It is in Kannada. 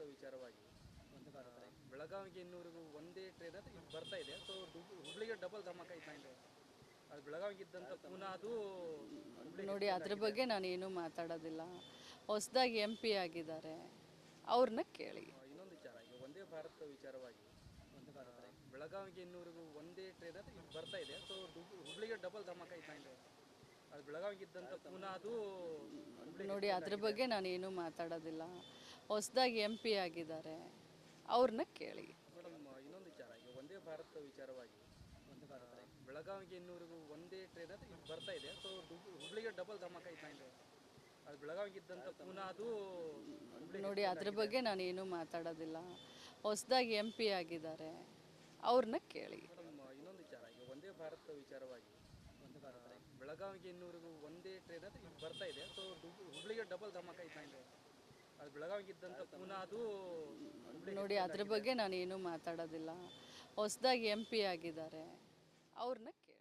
ಭಾರತ ವಿಚಾರವಾಗಿ ಬೆಳಗಾವಿಗೆ ಇನ್ನೂರಿಗೂ ಒಂದೇ ಟ್ರೈನ್ ಅದು ಇದು ಬರ್ತಾ ಇದೆ. ಸೊ ಹುಬ್ಳಿಗೆ ಡಬಲ್ ಧಮಾಕ ಇದ್ದ ಇದೆ? ಅದು ಬೆಳಗಾವಿಗೆ ಇದ್ದಂಥ ಪುನಃ ಅದು ನೋಡಿ ಅದ್ರ ಬಗ್ಗೆ ನಾನೇನು ಏನೂ ಮಾತಾಡೋದಿಲ್ಲ. ಹೊಸದಾಗಿ ಎಂ ಪಿ ಆಗಿದ್ದಾರೆ. ಅವ್ರನ್ನ ಕೇಳಿ. ಇನ್ನೊಂದು ವಿಚಾರ ಈಗ ಒಂದೇ ಭಾರತ ವಿಚಾರವಾಗಿ ಬೆಳಗಾವಿಗೆ ಇನ್ನೂರಿಗೂ ಒಂದೇ ಟ್ರೈನ್ ಅದು ಇದು ಬರ್ತಾ ಇದೆ. ಸೊ ಹುಬ್ಳಿಗೆ ಡಬಲ್ ಧಮಾಕ ಇದ್ದ ಇದೆ? ಅದು ಬೆಳಗಾವಿಗೆ ಇದ್ದಂಥ ಪುನಃ ಅದು ನೋಡಿ ಅದ್ರ ಬಗ್ಗೆ ನಾನು ಏನೂ ಮಾತಾಡೋದಿಲ್ಲ. ಹೊಸದಾಗಿ ಎಂ ಪಿ ಆಗಿದ್ದಾರೆ. ಅವ್ರನ್ನ ಕೇಳಿ. ಮೇಡಮ್ ಇನ್ನೊಂದು ವಿಚಾರ ಈಗ ಒಂದೇ ಭಾರತ ವಿಚಾರವಾಗಿ ಆ, ಬೆಳಗಾವಿಗೆ ಇನ್ನೂರಿಗೂ ಒಂದೇ ಟ್ರೈನ್ ಅದು ಇದು ಬರ್ತಾ ಇದೆ. ಸೊ ಹುಬ್ಳಿಗೆ ಡಬಲ್ ಧಮಾಕ ಇದೆ. ಅದು ಬೆಳಗಾವಿಗೆ ಇದ್ದಂಥ ಪುನಃ ಅದು ನೋಡಿ ಅದ್ರ ಬಗ್ಗೆ ನಾನು ಏನೂ ಮಾತಾಡೋದಿಲ್ಲ. ಹೊಸದಾಗಿ ಎಂ ಪಿ ಆಗಿದ್ದಾರೆ. ಅವ್ರನ್ನ ಕೇಳಿ. ಮೇಡಮ್ ಇನ್ನೊಂದು ವಿಚಾರ ಈಗ ಒಂದೇ ಭಾರತ ವಿಚಾರವಾಗಿ ಆ, ಬೆಳಗಾವಿಗೆ ಇನ್ನೂರಿಗೂ ಒಂದೇ ಬರ್ತಾ ಇದೆ. ಸೊ ಹುಬ್ಳಿಗೆ ಡಬಲ್ ಧಮಾಕ ಇದ್ದ ಇದೆ ಅದು ಬೆಳಗಾವಿಗೆ ಇದ್ದಂಥ ಪುನಃ ಅದು ನೋಡಿ ಅದ್ರ ಬಗ್ಗೆ ನಾನು ಏನೂ ಮಾತಾಡೋದಿಲ್ಲ. ಹೊಸದಾಗಿ ಎಂ ಪಿ ಆಗಿದ್ದಾರೆ. ಅವ್ರನ್ನ ಕೇಳಿ